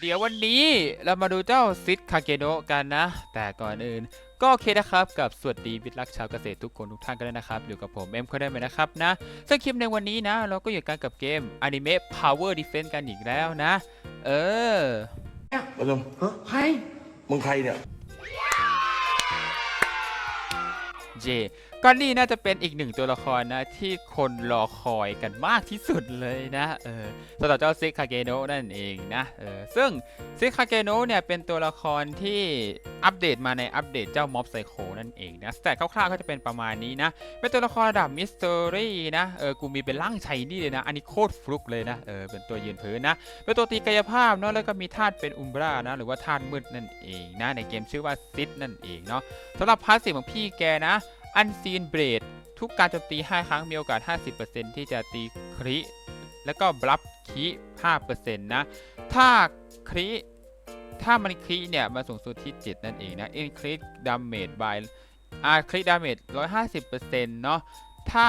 เดี๋ยววันนี้เรามาดูเจ้าซิดคาเกโนะกันนะ แต่ก่อนอื่นก็โอเคนะครับ กับสวัสดีมิตรรักชาวเกษตรทุกคนทุกท่านกันด้วยนะครับอยู่กับผมเอ็มคอนเดนนะครับนะซึ่งคลิปในวันนี้นะ เราก็อยู่กันกับเกม Anime Power Defense กันอีกแล้วนะ เออประชุมฮะใครมึงใครเนี่ยเจ ก็นี่น่าจะเป็นอีกหนึ่งตัวละครนะที่คนรอคอยกันมากที่สุดเลยนะเออสำหรับเจ้าซิคาเกโนะนั่นเองนะเออซึ่งซิคาเกโนะเนี่ยเป็นตัวละครที่อัปเดตมาในอัปเดตเจ้าม็อบไซโคนั่นเองนะแต่คร่าวๆก็จะเป็นประมาณนี้นะเป็นตัวละครระดับมิสเตอรี่นะเออกูมีเป็นร่างชัยนี่เลยนะ อันนี้โคตรฟลุกเลยนะเออเป็นตัวยืนพื้นนะเป็นตัวตีกายภาพเนาะแล้วก็มีธาตุเป็นอุมบรานะหรือว่าธาตุมืดนั่นเองนะในเกมชื่อว่าซิดนั่นเองเนาะสำหรับพาสซีฟของพี่แกนะ อันซีนเบรดทุกการโจมตี 5 ครั้งมีโอกาส 50%ที่จะตีคริแล้วก็บลัฟคี5%นะ ถ้าคริถ้ามันคริเนี่ยมันสูงสุดที่ 7 นั่นเองนะ increase damage by อ่าคริ damage 150%เนาะถ้า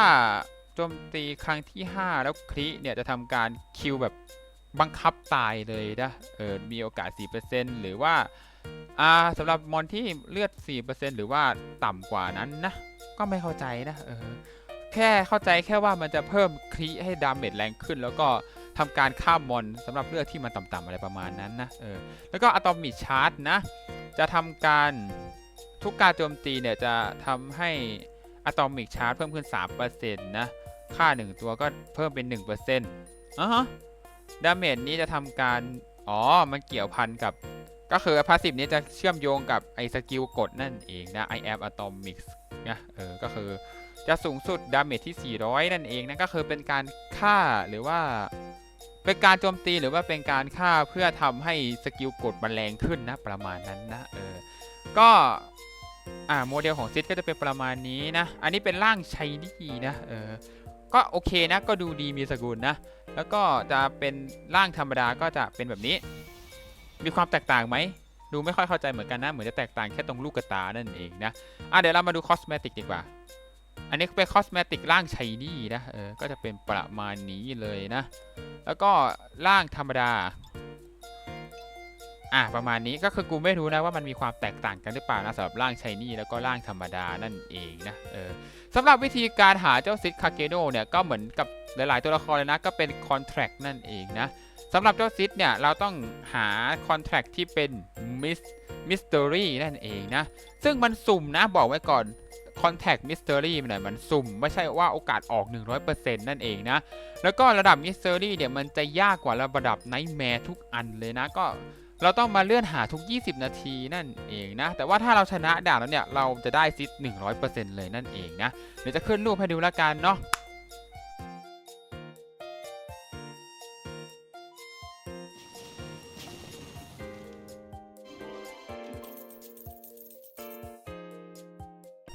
โจมตีครั้งที่ 5 แล้วคริเนี่ยจะทำการคิวแบบบังคับตายเลยนะเออมีโอกาส 4%หรือว่าอ่าสำหรับมอนที่เลือด 4%หรือว่าต่ำกว่านั้นนะ ก็ไม่เข้าใจนะเออแค่เข้าใจแค่ว่ามันจะเพิ่มครีให้ดาเมจแรงขึ้น แล้วก็ทำการฆ่ามมอนสำหรับเลือดที่มันต่ำๆอะไรประมาณนั้นนะเออแล้วก็อะตอมิชาร์จนะ จะทำการทุกการโจมตีเนี่ยจะทำให้อะตอมิกชาร์จเพิ่มขึ้น 3%นะ ค่า 1 ตัวก็เพิ่มเป็น 1%อะฮะดาเมจนี้จะทำการ อ๋อ มันเกี่ยวพันกับ ก็คือพาสซีฟนี้จะเชื่อมโยงกับไอ้สกิลกดนั่นเองนะ I am atomics นะเออก็คือจะสูงสุดดาเมจที่ 400 นั่นเองนะก็คือเป็นการฆ่าหรือว่าเป็นการโจมตีหรือว่าเป็นการฆ่าเพื่อทำให้สกิลกดมันแรงขึ้นนะประมาณนั้นนะเออก็อ่าโมเดลของซิดก็จะเป็นประมาณนี้นะ อันนี้เป็นร่างชัยนี่นะเออก็โอเคนะก็ดูดีมีสกุลนะ แล้วก็จะเป็นร่างธรรมดาก็จะเป็นแบบนี้ มีความแตกต่างไหม ดูไม่ค่อยเข้าใจเหมือนกันนะ เหมือนจะแตกต่างแค่ตรงลูกกระตานั่นเองนะอะเดี๋ยวเรามาดูคอสเมติกดีกว่า อันนี้เป็นคอสเมติกร่างชัยนี่นะเออก็จะเป็นประมาณนี้เลยนะ แล้วก็ร่างธรรมดาอะประมาณนี้ก็คือกูไม่รู้นะว่ามันมีความแตกต่างกันหรือเปล่านะสำหรับร่างชัยนี่แล้วก็ร่างธรรมดานั่นเองนะเออสำหรับวิธีการหาเจ้าซิดคาเกโนเนี่ยก็เหมือนกับหลาย ๆ ตัวละครเลยนะก็เป็นคอนแท c t นั่นเองนะ สำหรับเจ้าซิดเนี่ย เราต้องหาคอนแท c t ที่เป็นมิสมิส t ต r รี่นั่นเองนะ ซึ่งมันสุ่มนะบอกไว้ก่อนคอนแท c t มิส t ต r รี่มันมันสุ่ม ไม่ใช่ว่าโอกาสออก 100%นั่นเองนะ แล้วก็ระดับมิส t ต r รี่เนี่ย มันจะยากกว่าระดับไนท์แมร์ทุกอันเลยนะก็เราต้องมาเลื่อนหาทุก 20 นาทีนั่นเองนะ แต่ว่าถ้าเราชนะด่านแล้วเนี่ย เราจะได้ซิด100%เลยนั่นเองนะ เดี๋ยวจะขึ้นรูปให้ดูแล้วกันเนาะ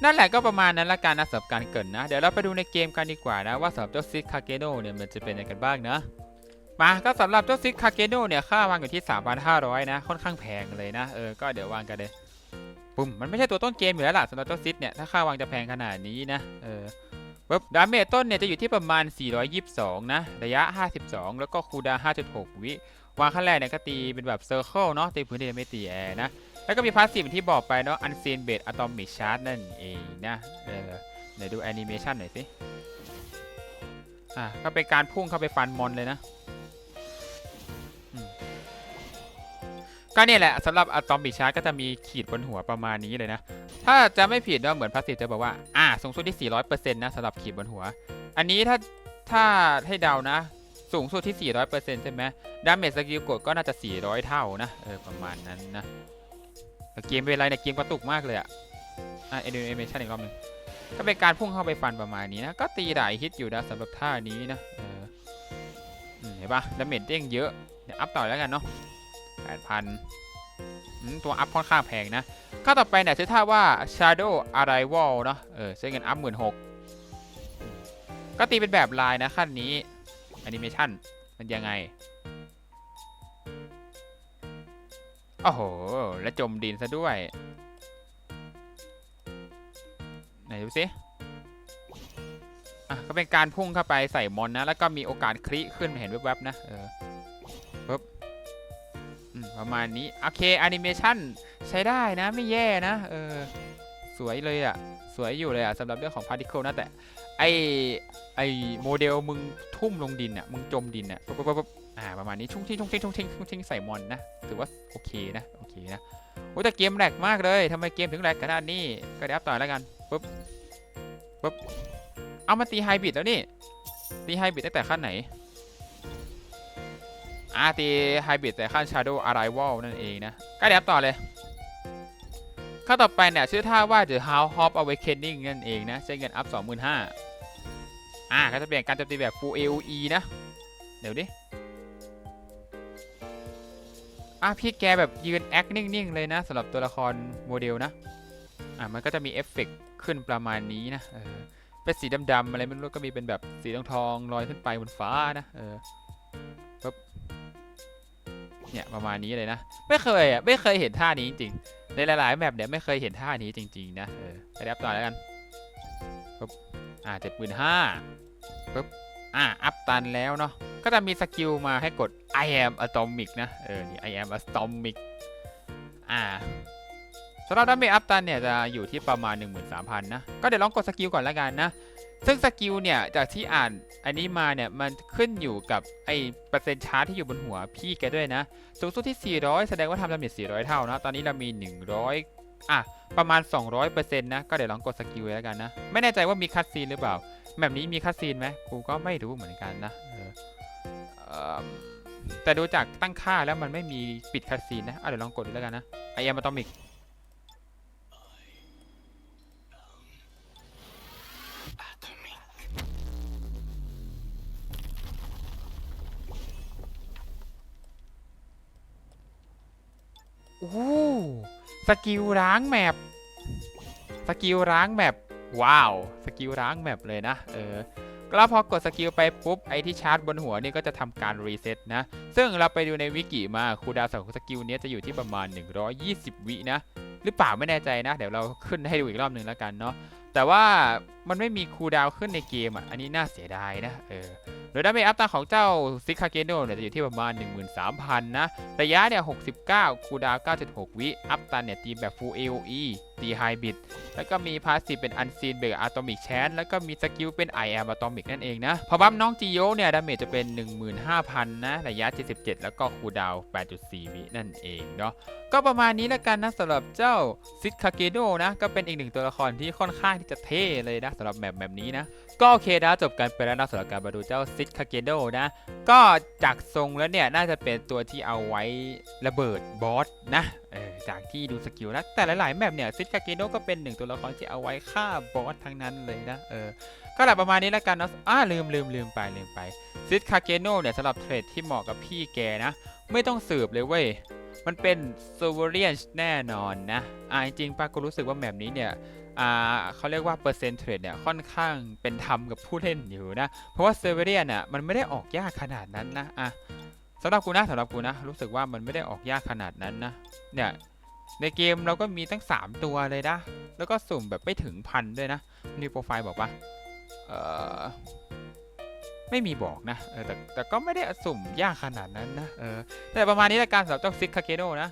นั่นแหละก็ประมาณนั้นละกันนะสำหรับการเกรินนะ เดี๋ยวเราไปดูในเกมกันดีกว่านะว่าสำหรับเจ้าซิกคาเกโนเนี่ยมันจะเป็นยังไงกันบ้างนะมาก็สำหรับเจ้าซิกคาเกโนเนี่ยค่าวางอยู่ที่ 3,500 นะ ค่อนข้างแพงเลยนะเออก็เดี๋ยววางกันเลยปุ่มมันไม่ใช่ตัวต้นเกมอยู่แล้วล่ะสำหรับเจ้าซิดเนี่ยถ้าค่าวางจะแพงขนาดนี้นะเออปึ๊บดาเมจต้นเนี่ยจะอยู่ที่ประมาณ 422 นะ ระยะ 52 แล้วก็คูดา 5.6 วิวางขั้นแรกเนี่ยก็ตีเป็นแบบเซอร์เคิลเนาะตีพื้นที่ไม่ตีแอร์นะ แล้วก็มีพาสซีฟที่บอกไปเนาะอันซีนเบดอะตอมิกชาร์จนั่นเองนะเออเดี๋ยวดูแอนิเมชันหน่อยสิอะก็เป็นการพุ่งเข้าไปฟันมอนเลยนะก็เนี่ยแหละสำหรับอะตอมิกชาร์ก็จะมีขีดบนหัวประมาณนี้เลยนะ ถ้าจะไม่ผิดเนาะเหมือนพาสซีฟจะบอกว่าอ่าสูงสุดที่ 400%นะสำหรับขีดบนหัว อันนี้ถ้าถ้าให้เดานะสูงสุดที่ 400%ใช่ไหมดาเมจสกิลกดก็น่าจะ 400 เท่านะ เออ ประมาณนั้นนะ แต่เกมเป็นไรเนี่ยเกมกระตุกมากเลยอะอะเอนิเมชันอีกรอบหนึ่งก็เป็นการพุ่งเข้าไปฟันประมาณนี้นะ ก็ตีหลายฮิตอยู่นะสำหรับท่านี้นะเอออืมเห็นปะดาเมจเด้งเยอะเดี๋ยวอัพต่อแล้วกันเนาะแปดพันตัวอัพค่อนข้างแพงนะข้าต่อไปเนี่ยชื่อท่าว่า Shadow Arrival เนาะเออใช้เงินอัพหมื่นหกก็ตีเป็นแบบลายนะขั้นนี้แอนิเมชันมันยังไง โอ้โห แล้วจมดินซะด้วย ไหนดูสิอะก็เป็นการพุ่งเข้าไปใส่มอนนะ แล้วก็มีโอกาสคลิขึ้นเห็นแวบๆนะ เออปึ๊บประมาณนี้ โอเคแอนิเมชันใช้ได้นะ ไม่แย่นะ เออ สวยเลยอะสวยอยู่เลยอะสำหรับเรื่องของพาร์ติเคิลนะแต่ ไอไอโมเดลมึงทุ่มลงดินอะมึงจมดินอะปุ๊บปุ๊บปุ๊บ อ่าประมาณนี้ชุ่งทิ้งชุ่งทิ้งชุ่งทิ้งชุ่งทิ้งใส่มอนนะถือว่าโอเคนะโอเคนะโอ้แต่เกมแหลกมากเลยทำไมเกมถึงแหลกขนาดนี้ก็เดี๋ยวอัพต่อแล้วกันปุ๊บปุ๊บเอามาตีไฮบิดแล้วนี่ตีไฮบิดตั้งแต่ขั้นไหนอ่าตีไฮบิดแต่ขั้น Shadow Arrival นั่นเองนะก็เดี๋ยวอัพต่อเลยข้าต่อไปเนี่ยชื่อท่าว่า The House of Awakening นั่นเองนะใช้เงินอัพ 25,000อ่าก็จะเปลี่ยนการโจมตีแบบ Full AOE นะ เดี๋ยวดิ อะพี่แกแบบยืนแอคนิ่งๆเลยนะสำหรับตัวละครโมเดลนะ อะมันก็จะมีเอฟเฟกต์ขึ้นประมาณนี้นะเออเป็นสีดำๆอะไรไม่รู้ก็มีเป็นแบบสีทองทองๆลอยขึ้นไปบนฟ้านะเออปึ๊บเนี่ยประมาณนี้เลยนะไม่เคยอะไม่เคยเห็นท่านี้จริงๆในหลายๆแบบเนี่ยไม่เคยเห็นท่านี้จริง ๆ นะเออไปแรปต่อแล้วกันปึ๊บอ่าเจ็ดหมื่นห้าปึ๊บ อ่าอัพตันแล้วเนาะก็จะมีสกิลมาให้กด I am atomic นะ เออ นี่ I am atomic อ่าสำหรับดาเมจอัพตันเนี่ยจะอยู่ที่ประมาณ 13,000 นะ ก็เดี๋ยวลองกดสกิลก่อนล้วกันนะ ซึ่งสกิลเนี่ย จากที่อ่านอันนี้มาเนี่ย มันขึ้นอยู่กับไอเปอร์เซ็นต์ชาร์จที่อยู่บนหัวพี่แกด้วยนะ สูงสุดที่ 400 แสดงว่าทำดาเมจ400 เท่านะ ตอนนี้เรามี 100 อะ ประมาณ 200%นะ ก็เดี๋ยวลองกดสกิลแล้วกันนะ ไม่แน่ใจว่ามีคัตซีนหรือเปล่า แบบนี้มีคัสซีนไหมกูก็ไม่รู้เหมือนกันนะเออแต่ดูจากตั้งค่าแล้วมันไม่มีปิดคัสซีนนะเดี๋ยวลองกดดูแล้วกันนะไอแอมอะตอมิกโอ้สกิลล้างแมปสกิลล้างแมป ว้าว สกิลร้างแมปเลยนะ เออแล้วพอกดสกิลไปปุ๊บ ไอที่ชาร์จบนหัวนี่ก็จะทำการรีเซ็ตนะ ซึ่งเราไปดูในวิกิมาคูดาวของสกิลเนี้ยจะอยู่ที่ประมาณ 120 วินะ หรือเปล่าไม่แน่ใจนะ เดี๋ยวเราขึ้นให้ดูอีกรอบหนึ่งแล้วกันเนาะแต่ว่า มันไม่มีคูลดาวขึ้นในเกมอะ อันนี้น่าเสียดายนะ เออ โดยดาเมจอัพตาของเจ้าซิคาเกโนเนี่ยจะอยู่ที่ประมาณ 13,000 นะ ระยะเนี่ย 69 คูลดาว 9.6 วิ อัพตันเนี่ย ตีแบบ Full AOE ตีไฮบิด แล้วก็มีพาสซีฟเป็นอันซีนเบรกอะตอมิกแชนแล้วก็มีสกิลเป็น I am atomic นั่นเองนะ พอบัมน้องจิโยเนี่ย ดาเมจจะเป็น 15,000 นะ ระยะ 77 แล้วก็คูลดาว 8.4 วินั่นเองเนาะ ก็ประมาณนี้แล้วกันนะสำหรับเจ้าซิคาเกโดนะ ก็เป็นอีกหนึ่งตัวละครที่ค่อนข้างที่จะเท่เลยนะสำหรับแบบแบบนี้นะ ก็โอเคนะจบกันไปแล้วนะสำหรับการมาดูเจ้าซิดคาเกโดนะ ก็จากทรงแล้วเนี่ยน่าจะเป็นตัวที่เอาไว้ระเบิดบอสนะจากที่ดูสกิลนะ แต่หลายๆแบบเนี่ยซิดคาเกโดก็เป็นหนึ่งตัวละครที่เอาไว้ฆ่าบอสทั้งนั้นเลยนะเออก็แหละประมาณนี้แล้วกันเนาะอ่าลืมลืมลืมไปลืมไปซิดคาเกโนเนี่ยสำหรับเทรดที่เหมาะกับพี่แกนะ ไม่ต้องสืบเลยเว้ยมันเป็นโซเวเรียนแน่นอนนะอ่าจริงๆป้าก็รู้สึกว่าแบบนี้เนี่ย อ่าเขาเรียกว่าเปอร์เซ็นต์เทรดเนี่ยค่อนข้างเป็นธรรมกับผู้เล่นอยู่นะ เพราะว่าเซเวเรียนอะมันไม่ได้ออกยากขนาดนั้นนะอะสำหรับกูนะสำหรับกูนะ รู้สึกว่ามันไม่ได้ออกยากขนาดนั้นนะเนี่ยในเกมเราก็มีตั้ง 3 ตัวเลยนะ แล้วก็สุ่มแบบไม่ถึงพันด้วยนะนี่โปรไฟล์บอกว่าเออไม่มีบอกนะแต่แต่ก็ไม่ได้สุ่มยากขนาดนั้นนะเออแต่ประมาณนี้ละกันสำหรับเจ้าซิกคาเกโดนะ